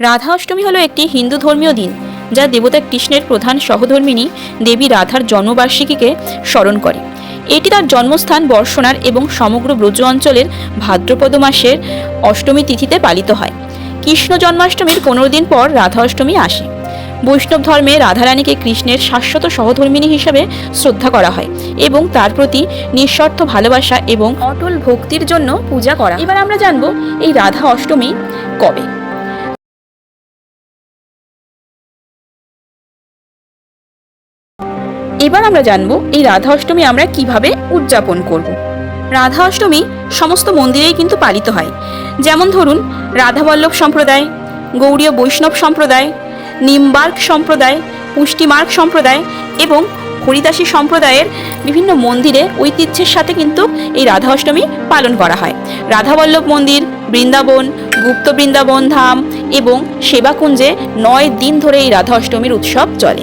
রাধা অষ্টমী হলো একটি হিন্দু ধর্মীয় দিন, যা দেবতা কৃষ্ণের প্রধান সহধর্মিণী দেবী রাধার জন্মবার্ষিকীকে স্মরণ করে। এটি তার জন্মস্থান বর্ষণার এবং সমগ্র ব্রজ অঞ্চলের ভাদ্রপদ মাসের অষ্টমী তিথিতে পালিত হয়। কৃষ্ণ জন্মাষ্টমীর পনেরো দিন পর রাধা অষ্টমী আসে। বৈষ্ণব ধর্মে রাধারানীকে কৃষ্ণের শাশ্বত সহধর্মিণী হিসেবে শ্রদ্ধা করা হয় এবং তার প্রতি নিঃস্বার্থ ভালোবাসা এবং অটল ভক্তির জন্য পূজা করা এবার আমরা জানব এই রাধা অষ্টমী কবে। এবার আমরা জানব এই রাধা অষ্টমী আমরা কীভাবে উদযাপন করব। রাধা অষ্টমী সমস্ত মন্দিরেই কিন্তু পালিত হয়। যেমন ধরুন, রাধাবল্লভ সম্প্রদায় গৌড়ীয় বৈষ্ণব সম্প্রদায় নিমবার্গ সম্প্রদায়, পুষ্টিমার্গ সম্প্রদায় এবং হরিদাসী সম্প্রদায়ের বিভিন্ন মন্দিরে ঐতিহ্যের সাথে কিন্তু এই রাধা অষ্টমী পালন করা হয়। রাধাবল্লভ মন্দির, বৃন্দাবন গুপ্ত বৃন্দাবন ধাম এবং সেবাকুঞ্জে নয় দিন ধরে এই রাধা অষ্টমীর উৎসব চলে।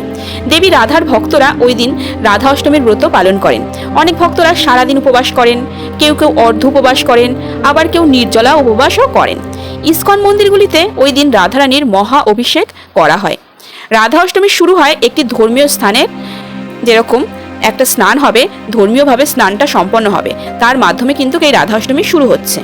দেবী রাধার ভক্তরা ওই দিন রাধা অষ্টমীর ব্রত পালন করেন। অনেক ভক্তরা সারাদিন উপবাস করেন, কেউ কেউ অর্ধ উপবাস করেন, আবার কেউ নির্জলা উপবাসও করেন। ইস্কন মন্দিরগুলিতে ওই দিন রাধারানীর মহা অভিষেক করা হয়। রাধা অষ্টমী শুরু হয় একটি ধর্মীয় স্থানের যেরকম একটা স্নান হবে, ধর্মীয়ভাবে স্নানটা সম্পন্ন হবে। তার মাধ্যমে কিন্তু এই রাধা অষ্টমী শুরু হচ্ছে।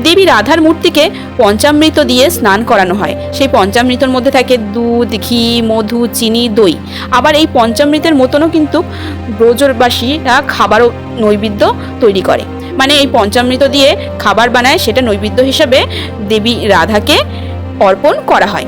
দেবী রাধার মূর্তিকে পঞ্চামৃত দিয়ে স্নান করানো হয়। সেই পঞ্চামৃতর মধ্যে থাকে দুধ, ঘি, মধু, চিনি, দই। আবার এই পঞ্চামৃতের মতনও কিন্তু ব্রজবাসীরা খাবারও নৈবেদ্য তৈরি করে। মানে এই পঞ্চামৃত দিয়ে খাবার বানায়, সেটা নৈবেদ্য হিসাবে দেবী রাধাকে অর্পণ করা হয়।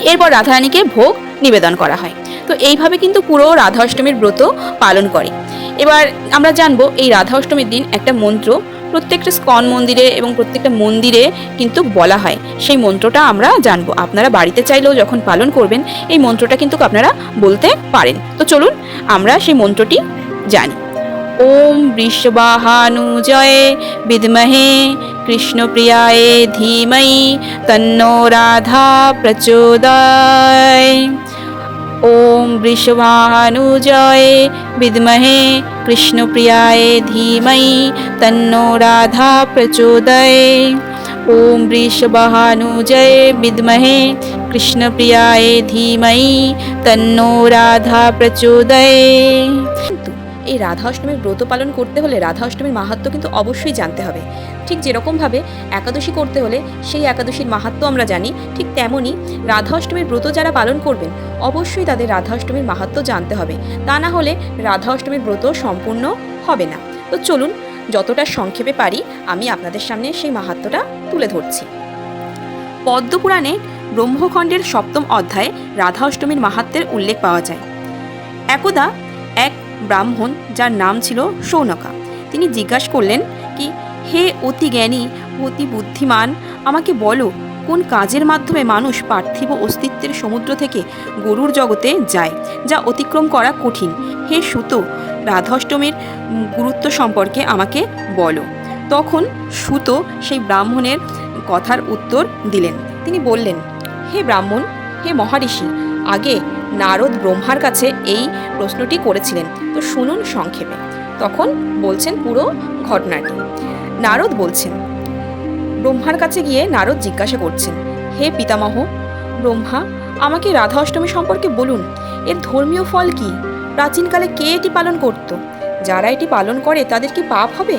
এরপর রাধারানীকে ভোগ নিবেদন করা হয়। তো এইভাবে কিন্তু পুরো রাধা অষ্টমীর ব্রত পালন করে। এবার আমরা জানব এই রাধা অষ্টমীর দিন একটা মন্ত্র। প্রত্যেকটা স্কন মন্দিরে এবং প্রত্যেকটা মন্দিরে কিন্তু বলা হয়। সেই মন্ত্রটা আমরা জানব। আপনারা বাড়িতে চাইলেও যখন পালন করবেন, এই মন্ত্রটা কিন্তু আপনারা বলতে পারেন। তো চলুন, আমরা সেই মন্ত্রটি জানি। ওম বৃষবাহানুজয়ে বিদ্মহে কৃষ্ণপ্রিয়ায় ধীমহি, তন্নো রাধা প্রচোদয় ওম বৃষভানুজয়ে বিদ্মহে কৃষ্ণপ্রিয়ায় ধীমহি তন্নো রাধা প্রচোদয় ওম বৃষভানুজয়ে বিদ্মহে কৃষ্ণপ্রিয়ায় ধীমহি তন্নো রাধা প্রচোদয় কিন্তু এই রাধা অষ্টমীর ব্রত পালন করতে হলে রাধা অষ্টমীর মাহাত্ম কিন্তু অবশ্যই জানতে হবে। ঠিক যেরকমভাবে একাদশী করতে হলে সেই একাদশীর মাহাত্ম আমরা জানি, ঠিক তেমনই রাধা অষ্টমীর ব্রত যারা পালন করবেন, অবশ্যই তাদের রাধা অষ্টমীর মাহাত্ম জানতে হবে। তা না হলে রাধা অষ্টমীর ব্রত সম্পূর্ণ হবে না। তো চলুন, যতটা সংক্ষেপে পারি, আমি আপনাদের সামনে সেই মাহাত্মটা তুলে ধরছি। পদ্মপুরাণে ব্রহ্মখণ্ডের সপ্তম অধ্যায়ে রাধা অষ্টমীর মাহাত্মের উল্লেখ পাওয়া যায়। একদা এক ব্রাহ্মণ যার নাম ছিল সৌনকা। তিনি জিজ্ঞাসা করলেন কি, হে অতি জ্ঞানী, অতি বুদ্ধিমান, আমাকে বলো, কোন কাজের মাধ্যমে মানুষ পার্থিব অস্তিত্বের সমুদ্র থেকে গরুর জগতে যায়, যা অতিক্রম করা কঠিন? হে সুতো, রাধাষ্টমীর গুরুত্ব সম্পর্কে আমাকে বলো। তখন সুতো সেই ব্রাহ্মণের কথার উত্তর দিলেন। তিনি বললেন, হে ব্রাহ্মণ, হে মহারিষি, আগে নারদ ব্রহ্মার কাছে এই প্রশ্নটি করেছিলেন। তো শুনুন সংক্ষেপে। তখন বলছেন পুরো ঘটনাটি। নারদ বলছেন, ব্রহ্মার কাছে গিয়ে নারদ জিজ্ঞাসা করছেন, হে পিতামহ, ব্রহ্মা, আমাকে রাধা অষ্টমী সম্পর্কে বলুন। এর ধর্মীয় ফল কি? প্রাচীনকালে কে এটি পালন করত? যারা এটি পালন করে তাদের কি পাপ হবে?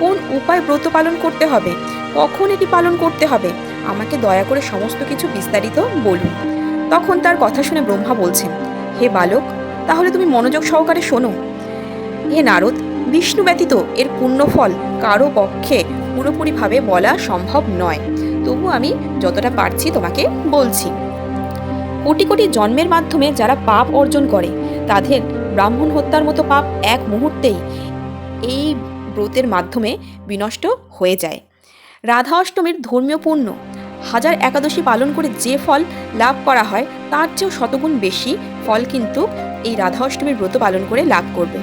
কোন উপায় ব্রত পালন করতে হবে? কখন এটি পালন করতে হবে? আমাকে দয়া করে সমস্ত কিছু বিস্তারিত বলুন। তখন তার কথা শুনে ব্রহ্মা বলছেন, হে বালক, তাহলে তুমি মনোযোগ সহকারে শোনো। হে নারদ, বিষ্ণু ব্যতীত এর পুণ্যফল কারও পক্ষে পুরোপুরিভাবে বলা সম্ভব নয়। তবু আমি যতটা পারছি তোমাকে বলছি। কোটি কোটি জন্মের মাধ্যমে যারা পাপ অর্জন করে, তাদের ব্রাহ্মণ হত্যার মতো পাপ এক মুহূর্তেই এই ব্রতের মাধ্যমে বিনষ্ট হয়ে যায়। রাধা অষ্টমীর ধর্মীয় পুণ্য হাজার একাদশী পালন করে যে ফল লাভ করা হয়, তার চেয়েও শতগুণ বেশি ফল কিন্তু এই রাধা অষ্টমীর ব্রত পালন করে লাভ করবে।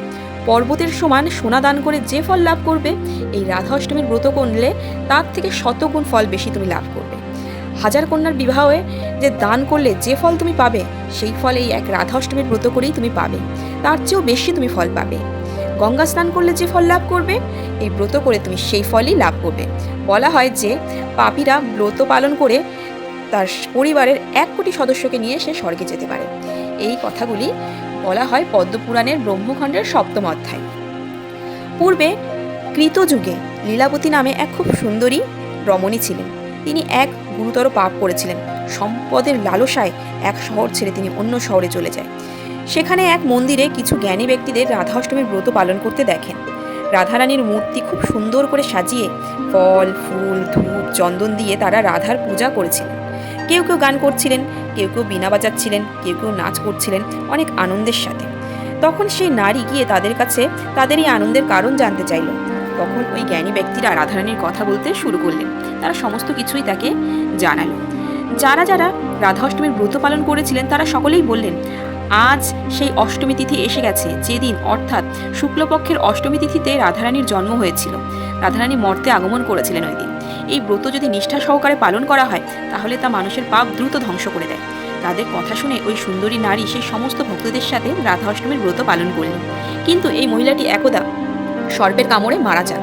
পর্বতের সমান সোনা দান করে যে ফল লাভ করবে, এই রাধা অষ্টমীর ব্রত করলে তার থেকে শতগুণ ফল বেশি তুমি লাভ করবে। হাজার কন্যার বিবাহে যে দান করলে যে ফল তুমি পাবে, সেই ফল এই এক রাধা অষ্টমীর ব্রত করেই তুমি পাবে। তার চেয়েও বেশি তুমি ফল পাবে। গঙ্গা স্নান করলে যে ফল লাভ করবে? এই ব্রত করে তুমি সেই ফলই লাভ করবে। বলা হয় যে পাপীরা ব্রত পালন করে তার পরিবারের এক কোটি সদস্যকে নিয়ে সে স্বর্গে যেতে পারে। এই কথাগুলি বলা হয় পদ্মপুরাণের ব্রহ্মখণ্ডের সপ্তম অধ্যায়। পূর্বে কৃতযুগে লীলাবতী নামে এক খুব সুন্দরী রমণী ছিলেন। তিনি এক গুরুতর পাপ করেছিলেন। সম্পদের লালসায় এক শহর ছেড়ে তিনি অন্য শহরে চলে যায়। সেখানে এক মন্দিরে কিছু জ্ঞানী ব্যক্তিদের রাধা অষ্টমীর ব্রত পালন করতে দেখেন। রাধারানীর মূর্তি খুব সুন্দর করে সাজিয়ে ফল, ফুল, ধূপ, চন্দন দিয়ে তারা রাধার পূজা করেছিলেন। কেউ কেউ গান করছিলেন, কেউ কেউ বীণা বাজাচ্ছিলেন, কেউ কেউ নাচ করছিলেন অনেক আনন্দের সাথে। তখন সেই নারী গিয়ে তাদের কাছে তাদের এই আনন্দের কারণ জানতে চাইল। তখন ওই জ্ঞানী ব্যক্তিরা রাধারানীর কথা বলতে শুরু করলেন। তারা সমস্ত কিছুই তাকে জানালো। যারা যারা রাধা অষ্টমীর ব্রত পালন করেছিলেন তারা সকলেই বললেন আজ সেই অষ্টমী তিথি এসে গেছে, যেদিন অর্থাৎ শুক্লপক্ষের অষ্টমী তিথিতে রাধারানীর জন্ম হয়েছিল। রাধারানী মর্তে আগমন করেছিলেন ওই দিন। এই ব্রত যদি নিষ্ঠা সহকারে পালন করা হয়, তাহলে তা মানুষের পাপ দ্রুত ধ্বংস করে দেয়। তাদের কথা শুনে ওই সুন্দরী নারী সেই সমস্ত ভক্তদের সাথে রাধা অষ্টমীর ব্রত পালন করলেন কিন্তু এই মহিলাটি একদা সর্পের কামড়ে মারা যান।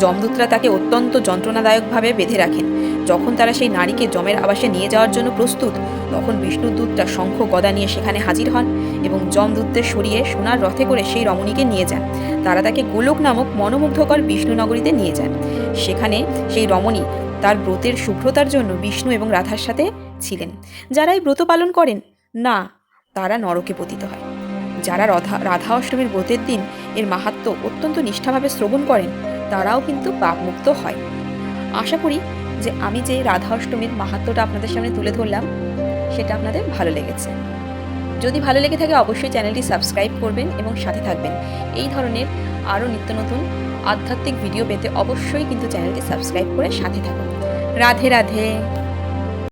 যমদূতরা তাকে অত্যন্ত যন্ত্রণাদায়কভাবে বেঁধে রাখেন। যখন তারা সেই নারীকে যমের আবাসে নিয়ে যাওয়ার জন্য প্রস্তুত, তখন বিষ্ণুদূতটা শঙ্খ গদা নিয়ে সেখানে হাজির হন এবং যমদূতদের সরিয়ে সোনার রথে করে সেই রমণীকে নিয়ে যান। তারা তাকে গোলক নামক মনোমুগ্ধকর বিষ্ণুনগরীতে নিয়ে যান। সেখানে সেই রমণী তার ব্রতের শুভ্রতার জন্য বিষ্ণু এবং রাধার সাথে ছিলেন। যারা এই ব্রত পালন করেন, না, তারা নরকে পতিত হয়। যারা রাধা রাধা অষ্টমীর ব্রতের দিন এর মাহাত্ম্য অত্যন্ত নিষ্ঠাভাবে শ্রবণ করেন, তারাও কিন্তু পাপমুক্ত হয়। আশা করি যে আমি যে রাধা অষ্টমীর মাহাত্মটা আপনাদের সামনে তুলে ধরলাম, সেটা আপনাদের ভালো লেগেছে। যদি ভালো লেগে থাকে অবশ্যই চ্যানেলটি সাবস্ক্রাইব করবেন এবং সাথে থাকবেন। এই ধরনের আরও নিত্য নতুন আধ্যাত্মিক ভিডিও পেতে অবশ্যই কিন্তু চ্যানেলটি সাবস্ক্রাইব করে সাথে থাকুন। রাধে রাধে।